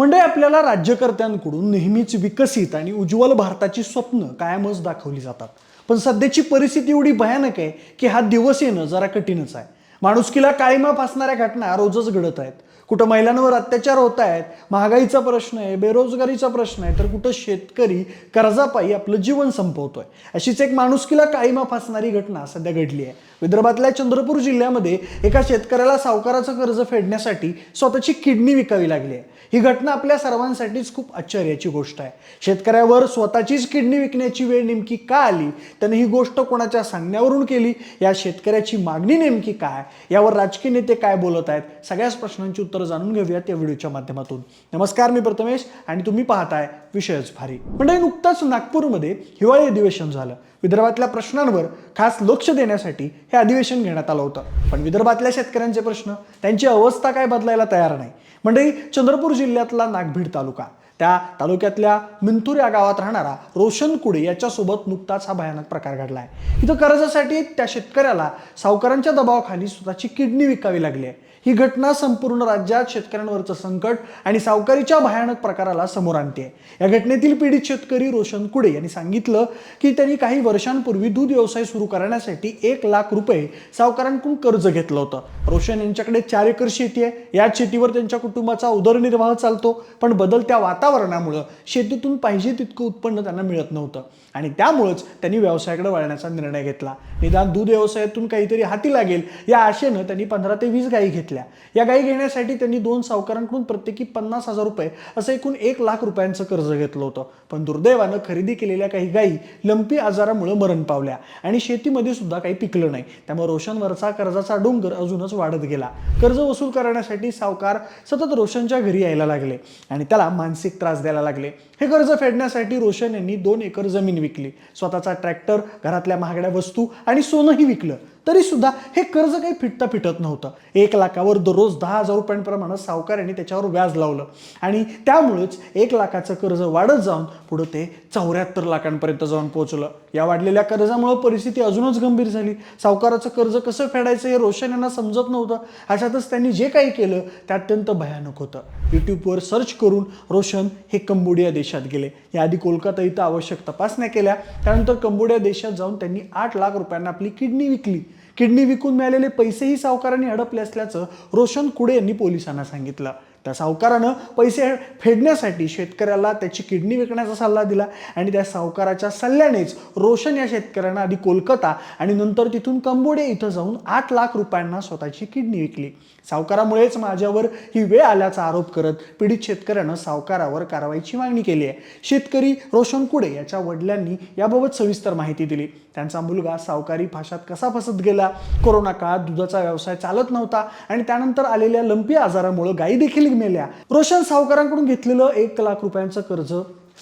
म्हणजे आपल्याला राज्यकर्त्यांकडून नेहमीच विकसित आणि उज्ज्वल भारताची स्वप्न कायमच दाखवली जातात. पण सध्याची परिस्थिती एवढी भयानक आहे की हा दिवस येणं जरा कठीणच आहे. माणुसकीला काळीमा फासणाऱ्या घटना रोजच घडत आहेत. कुठं महिलांवर अत्याचार होत आहेत महागाईचा प्रश्न आहे बेरोजगारीचा प्रश्न आहे तर कुठं शेतकरी कर्जापायी आपलं जीवन संपवतोय. अशीच एक माणुसकीला काळीमा फासणारी घटना सध्या घडली आहे. विदर्भातल्या चंद्रपूर जिल्ह्यामध्ये एका शेतकऱ्याला सावकाराचं कर्ज फेडण्यासाठी स्वतःची किडनी विकावी लागली आहे. ही घटना आपल्या सर्वांसाठीच खूप आश्चर्याची गोष्ट आहे. शेतकऱ्यावर स्वतःचीच किडनी विकण्याची वेळ नेमकी का आली? त्याने ही गोष्ट कोणाच्या सांगण्यावरून केली? या शेतकऱ्याची मागणी नेमकी काय? यावर राजकीय नेते काय बोलत आहेत? सगळ्याच प्रश्नांची उत्तरं जाणून घेऊयात या व्हिडिओच्या माध्यमातून. नमस्कार मी प्रथमेश आणि तुम्ही पाहताय विषयच भारी. म्हणजे नुकताच नागपूरमध्ये हिवाळी अधिवेशन झालं. विदर्भातल्या प्रश्नांवर खास लक्ष देण्यासाठी हे अधिवेशन घेण्यात आलं होतं. पण विदर्भातल्या शेतकऱ्यांचे प्रश्न त्यांची अवस्था काय बदलायला तयार नाही? म्हणजे चंद्रपूर जिल्ह्यातला नागभीड तालुका. त्या तालुक्यातल्या मिंतूर या गावात राहणारा रोशन कुडे याच्यासोबत नुकताच हा भयानक प्रकार घडला आहे इथं कर्जासाठी त्या शेतकऱ्याला सावकारांच्या दबावाखाली स्वतःची किडनी विकावी लागली आहे. ही घटना संपूर्ण राज्यात शेतकऱ्यांवरचं संकट आणि सावकारीच्या भयानक प्रकाराला समोर आणते. या घटनेतील पीडित शेतकरी रोशन कुडे यांनी सांगितलं की त्यांनी काही वर्षांपूर्वी दूध व्यवसाय सुरू करण्यासाठी एक लाख रुपये सावकारांकडून कर्ज घेतलं होतं. रोशन यांच्याकडे चार एकर शेती आहे. याच शेतीवर त्यांच्या कुटुंबाचा उदरनिर्वाह चालतो पण बदलत्या वातावरणामुळं शेतीतून पाहिजे तितकं उत्पन्न त्यांना मिळत नव्हतं. आणि त्यामुळंच त्यांनी व्यवसायाकडे वळण्याचा निर्णय घेतला. निदान दूध व्यवसायातून काहीतरी हाती लागेल या आशेनं त्यांनी पंधरा ते वीस गायी घेतल्या. या गायी घेण्यासाठी त्यांनी दोन सावकारांकडून प्रत्येकी पन्नास हजार रुपये असं एकूण एक लाख रुपयांचं कर्ज घेतलं होतं. पण दुर्दैवानं खरेदी केलेल्या काही गायी लंपी आजारामुळे मरण पावल्या आणि शेतीमध्ये सुद्धा काही पिकलं नाही. त्यामुळे रोशनवरचा कर्जाचा डोंगर अजूनच वाढत गेला. कर्ज वसूल करण्यासाठी सावकार सतत रोशनच्या घरी यायला लागले आणि त्याला मानसिक त्रास द्यायला लागले. हे कर्ज फेडण्यासाठी रोशन यांनी दोन एकर जमीन विकली. स्वतःचा ट्रॅक्टर घरातल्या महागड्या वस्तू आणि सोनंही विकलं. तरीसुद्धा हे कर्ज काही फिटता फिटत नव्हतं. एक लाखावर दररोज दहा हजार रुपयांप्रमाणे सावकारांनी त्याच्यावर व्याज लावलं. आणि त्यामुळेच एक लाखाचं कर्ज वाढत जाऊन पुढं ते चौऱ्याहत्तर लाखांपर्यंत जाऊन पोहोचलं या वाढलेल्या कर्जामुळे परिस्थिती अजूनच गंभीर झाली. सावकाराचं कर्ज कसं फेडायचं हे रोशन यांना समजत नव्हतं. अशातच त्यांनी जे काही केलं ते अत्यंत भयानक होतं. यूट्यूबवर सर्च करून रोशन हे कंबोडिया देशात गेले. याआधी कोलकाता इथं आवश्यक तपासण्या केल्या. त्यानंतर कंबोडिया देशात जाऊन त्यांनी आठ लाख रुपयांना आपली किडनी विकली. किडनी विकून मिळालेले पैसेही सावकारांनी हडपले असल्याचं रोशन कुडे यांनी पोलिसांना सांगितलं. त्या सावकारानं पैसे फेडण्यासाठी शेतकऱ्याला त्याची किडनी विकण्याचा सल्ला दिला आणि त्या सावकाराच्या सल्ल्यानेच रोशन या शेतकऱ्यांना आधी कोलकाता आणि नंतर तिथून कंबोडिया इथं जाऊन आठ लाख रुपयांना स्वतःची किडनी विकली. सावकारामुळेच माझ्यावर ही वेळ आल्याचा आरोप करत पीडित शेतकऱ्यानं सावकारावर कारवाईची मागणी केली आहे. शेतकरी रोशन कुडे याच्या वडिलांनी याबाबत सविस्तर माहिती दिली. त्यांचा मुलगा सावकारी फाशात कसा फसत गेला? कोरोना काळात दुधाचा व्यवसाय चालत नव्हता आणि त्यानंतर आलेल्या लंपी आजारामुळे गायी देखील मेल्या रोशन सावकारांकडून घेतलेलं एक लाख रुपयांचं कर्ज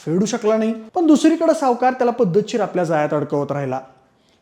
फेडू शकला नाही. पण दुसरीकडे सावकार त्याला पद्धतशीर आपल्या जाळ्यात अडकवत राहिला.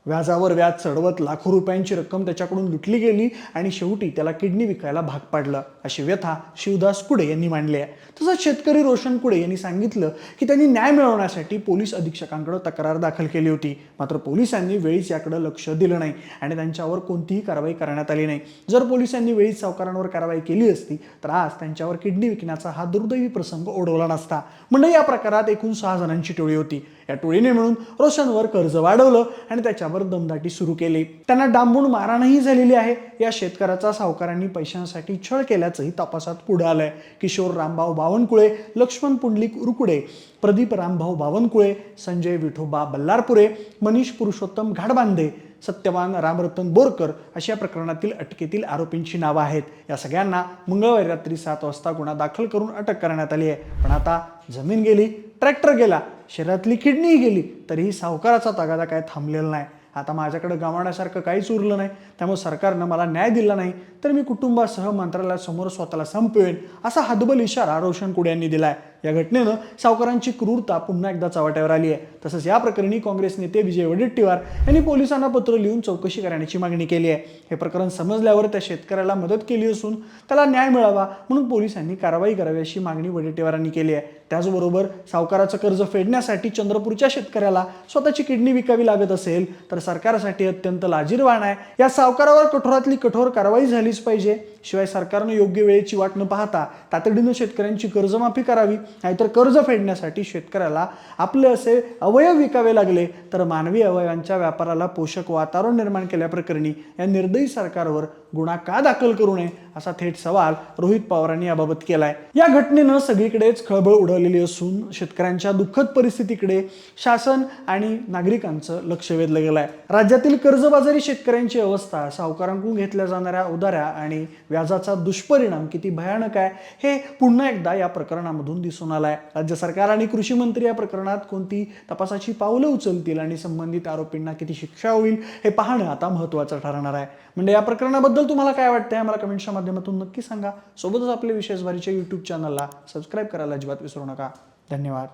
व्याजावर व्याज चढवत लाखो रुपयांची रक्कम त्याच्याकडून लुटली गेली आणि शेवटी त्याला किडनी विकायला भाग पाडलं. अशी व्यथा शिवदास कुडे यांनी मांडली आहे. तसंच शेतकरी रोशन कुडे यांनी सांगितलं की त्यांनी न्याय मिळवण्यासाठी पोलीस अधीक्षकांकडे तक्रार दाखल केली होती. मात्र पोलिसांनी वेळीच याकडे लक्ष दिलं नाही आणि त्यांच्यावर कोणतीही कारवाई करण्यात आली नाही. जर पोलिसांनी वेळीच सावकारांवर कारवाई केली असती तर आज त्यांच्यावर किडनी विकण्याचा हा दुर्दैवी प्रसंग ओढवला नसता. म्हणजे या प्रकारात एकूण सहा जणांची टोळी होती. या टोळीने मिळून रोशनवर कर्ज वाढवलं आणि त्याच्यावर दमदाटी सुरू केली. त्यांना डांबून मारहाणही झालेली आहे. या शेतकऱ्याचा सावकारांनी पैशांसाठी छळ केल्याचंही तपासात पुढे आलंय. किशोर रामभाऊ बावनकुळे लक्ष्मण पुंडलिक उरकुडे प्रदीप रामभाऊ बावनकुळे संजय विठोबा बल्लारपुरे मनीष पुरुषोत्तम घाडबांधे सत्यवान रामरतन बोरकर अशा प्रकरणातील अटकेतील आरोपींची नावं आहेत. या सगळ्यांना मंगळवारी रात्री सात वाजता गुन्हा दाखल करून अटक करण्यात आली आहे. पण आता जमीन गेली ट्रॅक्टर गेला शरीरातली किडनीही गेली तरीही सावकाराचा तगादा काय थांबलेला नाही. आता माझ्याकडे गमावण्यासारखं काहीच उरलं नाही त्यामुळे सरकारनं मला न्याय दिला नाही तर मी कुटुंबासह मंत्रालयासमोर स्वतःला संपवेन असा हदबल इशारा रोशन कुडे यांनी आहे या घटनेनं सावकारांची क्रूरता पुन्हा एकदा चव्हाट्यावर आली आहे. तसंच या प्रकरणी काँग्रेस नेते विजय वडेट्टीवार यांनी पोलिसांना पत्र लिहून चौकशी करण्याची मागणी केली आहे. हे प्रकरण समजल्यावर त्या शेतकऱ्याला मदत केली असून त्याला न्याय मिळावा म्हणून पोलिसांनी कारवाई करावी अशी मागणी वडेट्टीवारांनी केली आहे. त्याचबरोबर सावकाराचं कर्ज फेडण्यासाठी चंद्रपूरच्या शेतकऱ्याला स्वतःची किडनी विकावी लागत असेल तर सरकारसाठी अत्यंत लाजीरवाण आहे. या सावकारावर कठोरातली कठोर कारवाई झालीच पाहिजे. शिवाय सरकारनं योग्य वेळेची वाट न पाहता तातडीनं शेतकऱ्यांची कर्जमाफी करावी नाहीतर कर्ज फेडण्यासाठी शेतकऱ्याला आपले असे अवयव विकावे लागले तर मानवी अवयवांच्या व्यापाराला पोषक वातावरण निर्माण केल्याप्रकरणी या निर्दयी सरकारवर गुन्हा का दाखल करू नये असा थेट सवाल रोहित पवारांनी याबाबत केलाय. या घटनेनं सगळीकडेच खळबळ उडवलेली असून शेतकऱ्यांच्या दुःखद परिस्थितीकडे शासन आणि नागरिकांचं लक्ष वेधलं गेलं आहे राज्यातील कर्जबाजारी शेतकऱ्यांची अवस्था सावकारांकडून घेतल्या जाणाऱ्या उदाऱ्या आणि व्याजाचा दुष्परिणाम किती भयानक आहे हे पुन्हा एकदा या प्रकरणामधून दिसून आलं आहे राज्य सरकार आणि कृषी मंत्री या प्रकरणात कोणती तपासाची पावलं उचलतील आणि संबंधित आरोपींना किती शिक्षा होईल हे पाहणं आता महत्त्वाचं ठरणार आहे. म्हणजे या प्रकरणाबद्दल तुम्हाला काय वाटतंय मला कमेंटच्या माध्यमातून नक्की सांगा. सोबतच आपल्या विशेषवारीच्या यूट्यूब चॅनलला सबस्क्राईब करायला अजिबात विसरू नका. धन्यवाद.